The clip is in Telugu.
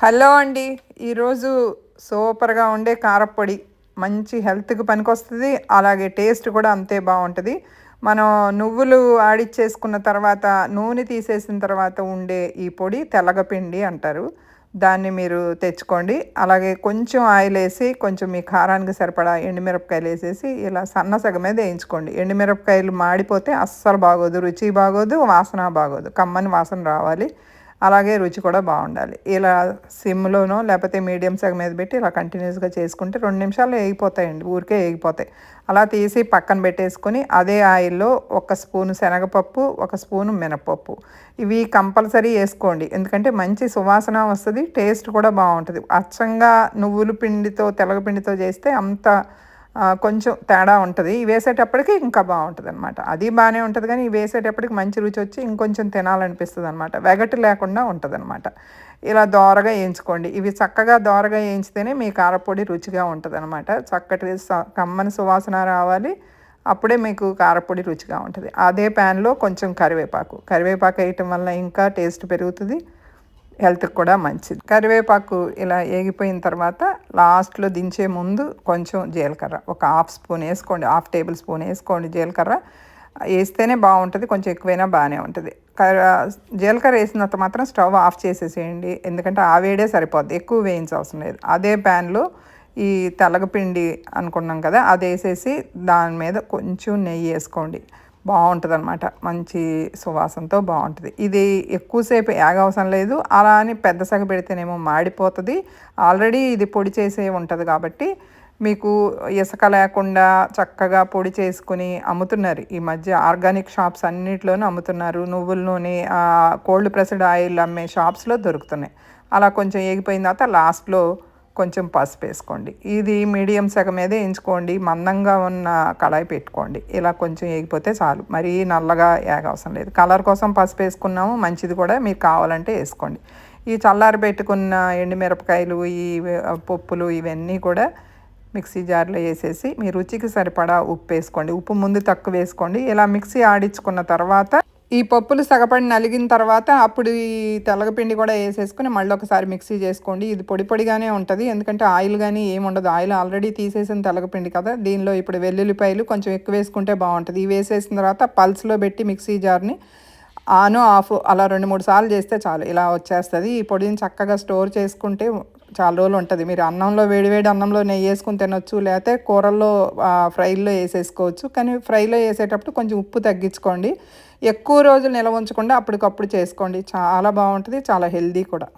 హలో అండి. ఈరోజు సూపర్గా ఉండే కారపొడి. మంచి హెల్త్కి పనికొస్తుంది. అలాగే టేస్ట్ కూడా అంతే బాగుంటుంది మనం నువ్వులు ఆడిచ్చేసుకున్న తర్వాత నూనె తీసేసిన తర్వాత ఉండే ఈ పొడి తెల్లగపిండి అంటారు. దాన్ని మీరు తెచ్చుకోండి. అలాగే కొంచెం ఆయిల్ వేసి కొంచెం మీ కారానికి సరిపడా ఎండుమిరపకాయలు వేసేసి ఇలా సన్న సగ మీద వేయించుకోండి. ఎండుమిరపకాయలు మాడిపోతే అస్సలు బాగోదు రుచి బాగోదు వాసన బాగోదు. కమ్మని వాసన రావాలి. అలాగే రుచి కూడా బాగుండాలి. ఇలా సిమ్లోనో లేకపోతే మీడియం సగం మీద పెట్టి ఇలా కంటిన్యూస్గా చేసుకుంటే రెండు నిమిషాలు వేగిపోతాయండి ఊరికే వేగిపోతాయి అలా తీసి పక్కన పెట్టేసుకొని అదే ఆయిల్లో ఒక స్పూను శనగపప్పు ఒక స్పూను మినపప్పు ఇవి కంపల్సరీ వేసుకోండి. ఎందుకంటే మంచి సువాసన వస్తుంది టేస్ట్ కూడా బాగుంటుంది. అచ్చంగా నువ్వుల పిండితో తెలగపిండితో చేస్తే అంత కొంచెం తేడా ఉంటుంది. ఇవి వేసేటప్పటికి ఇంకా బాగుంటుంది అనమాట అది బాగానే ఉంటుంది కానీ ఇవి వేసేటప్పటికి మంచి రుచి వచ్చి ఇంకొంచెం తినాలనిపిస్తుంది అనమాట వెగటి లేకుండా ఉంటుంది అనమాట ఇలా దోరగా వేయించుకోండి. ఇవి చక్కగా దోరగా వేయించితేనే మీ కారపొడి రుచిగా ఉంటుంది అనమాట చక్కటి కమ్మని సువాసన రావాలి. అప్పుడే మీకు కారపొడి రుచిగా ఉంటుంది. అదే ప్యాన్లో కొంచెం కరివేపాకు. కరివేపాకు వేయటం వల్ల ఇంకా టేస్ట్ పెరుగుతుంది. హెల్త్కి కూడా మంచిది. కరివేపాకు ఇలా ఏగిపోయిన తర్వాత లాస్ట్లో దించే ముందు కొంచెం జీలకర్ర. ఒక హాఫ్ స్పూన్ వేసుకోండి. హాఫ్ టేబుల్ స్పూన్ వేసుకోండి జీలకర్ర. వేస్తేనే బాగుంటుంది. కొంచెం ఎక్కువైనా బాగానే ఉంటుంది. జీలకర్ర వేసినంత మాత్రం స్టవ్ ఆఫ్ చేసేసేయండి. ఎందుకంటే ఆ వేడే సరిపోద్ది. ఎక్కువ వేయించవసరం లేదు. అదే ప్యాన్లో ఈ తెల్లగపిండి అనుకున్నాం కదా అది వేసేసి దాని మీద కొంచెం నెయ్యి వేసుకోండి. బాగుంటుంది అనమాట మంచి సువాసనతో బాగుంటుంది. ఇది ఎక్కువసేపు ఏగవసరం లేదు. అలా అని పెద్ద సగ పెడితేనేమో మాడిపోతుంది. ఆల్రెడీ ఇది పొడి చేసే ఉంటుంది కాబట్టి మీకు ఇసుక లేకుండా చక్కగా పొడి చేసుకుని అమ్ముతున్నారు. ఈ మధ్య ఆర్గానిక్ షాప్స్ అన్నింటిలోనూ అమ్ముతున్నారు. నువ్వుల నూనె కోల్డ్ ప్రెస్డ్ ఆయిల్ అమ్మే షాప్స్లో దొరుకుతున్నాయి. అలా కొంచెం ఏగిపోయిన తర్వాత లాస్ట్లో కొంచెం పసుపు వేసుకోండి. ఇది మీడియం సగం మీద వేయించుకోండి. మందంగా ఉన్న కళాయి పెట్టుకోండి. ఇలా కొంచెం వేగిపోతే చాలు. మరీ నల్లగా వేగవసరం లేదు. కలర్ కోసం పసుపు వేసుకున్నాము. మంచిది కూడా. మీకు కావాలంటే వేసుకోండి. ఈ చల్లారి పెట్టుకున్న ఎండుమిరపకాయలు ఈ పప్పులు ఇవన్నీ కూడా మిక్సీ జార్లో వేసేసి మీ రుచికి సరిపడా ఉప్పు వేసుకోండి. ఉప్పు ముందు తక్కువ వేసుకోండి. ఇలా మిక్సీ ఆడించుకున్న తర్వాత ఈ పప్పులు సగపడి నలిగిన తర్వాత అప్పుడు ఈ తెల్లగపిండి కూడా వేసేసుకుని మళ్ళీ ఒకసారి మిక్సీ చేసుకోండి. ఇది పొడి పొడిగానే ఉంటుంది. ఎందుకంటే ఆయిల్ కానీ ఏముండదు ఆయిల్ ఆల్రెడీ తీసేసిన తెల్లగపిండి కదా. దీనిలో ఇప్పుడు వెల్లుల్లిపాయలు కొంచెం ఎక్కువ వేసుకుంటే బాగుంటుంది. ఇవి వేసేసిన తర్వాత పల్స్లో పెట్టి మిక్సీ జార్ని ఆను ఆఫ్ అలా రెండు మూడు సార్లు చేస్తే చాలు. ఇలా వచ్చేస్తుంది. ఈ పొడిని చక్కగా స్టోర్ చేసుకుంటే చాలా రోజులు ఉంటుంది. మీరు అన్నంలో వేడివేడి అన్నంలో నెయ్యి వేసుకుని తినొచ్చు. లేకపోతే కూరల్లో ఫ్రైల్లో వేసేసుకోవచ్చు. కానీ ఫ్రైలో వేసేటప్పుడు కొంచెం ఉప్పు తగ్గించుకోండి. ఎక్కువ రోజులు నిల్వ ఉంచకుండా అప్పటికప్పుడు చేసుకోండి. చాలా బాగుంటుంది చాలా హెల్దీ కూడా.